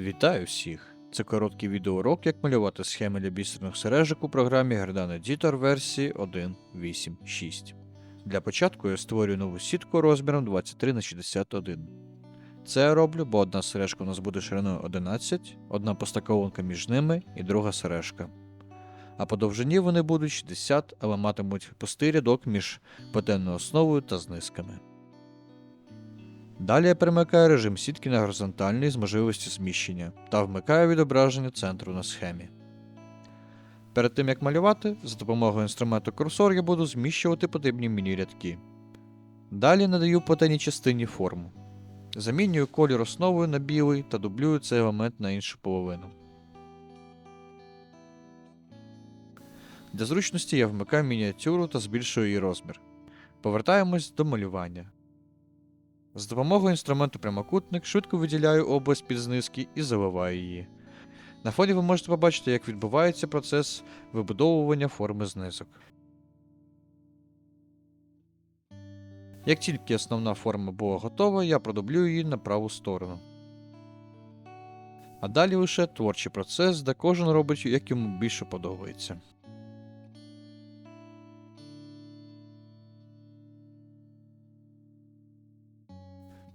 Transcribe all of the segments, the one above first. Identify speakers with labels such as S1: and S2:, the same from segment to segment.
S1: Вітаю всіх! Це короткий відеоурок, як малювати схеми для бісерних сережок у програмі Gardan Editor версії 1.8.6. Для початку я створюю нову сітку розміром 23 на 61. Це я роблю, бо одна сережка у нас буде шириною 11, одна постаковонка між ними і друга сережка. А по довжині вони будуть 60, але матимуть пустий рядок між патенною основою та знизками. Далі я перемикаю режим сітки на горизонтальний з можливістю зміщення та вмикаю відображення центру на схемі. Перед тим як малювати, за допомогою інструменту курсор я буду зміщувати потрібні мені рядки. Далі надаю потенній частині форму. Замінюю колір основою на білий та дублюю цей елемент на іншу половину. Для зручності я вмикаю мініатюру та збільшую її розмір. Повертаємось до малювання. З допомогою інструменту прямокутник швидко виділяю область під знизки і заливаю її. На фоні ви можете побачити, як відбувається процес вибудовування форми знизок. Як тільки основна форма була готова, я продублюю її на праву сторону. А далі лише творчий процес, де кожен робить, як йому більше подобається.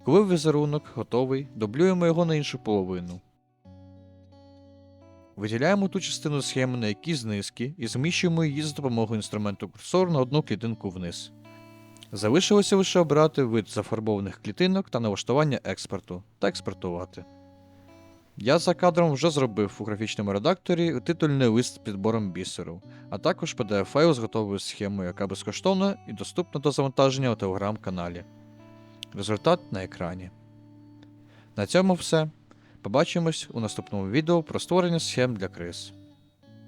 S1: Коли візерунок готовий, дублюємо його на іншу половину. Виділяємо ту частину схеми, на якій знизки, і зміщуємо її за допомогою інструменту курсор на одну клітинку вниз. Залишилося лише обрати вид зафарбованих клітинок та налаштування експорту та експортувати. Я за кадром вже зробив у графічному редакторі титульний лист з підбором бісеру, а також pdf файл з готовою схемою, яка безкоштовна і доступна до завантаження у телеграм-каналі. Результат на екрані. На цьому все. Побачимось у наступному відео про створення схем для криз.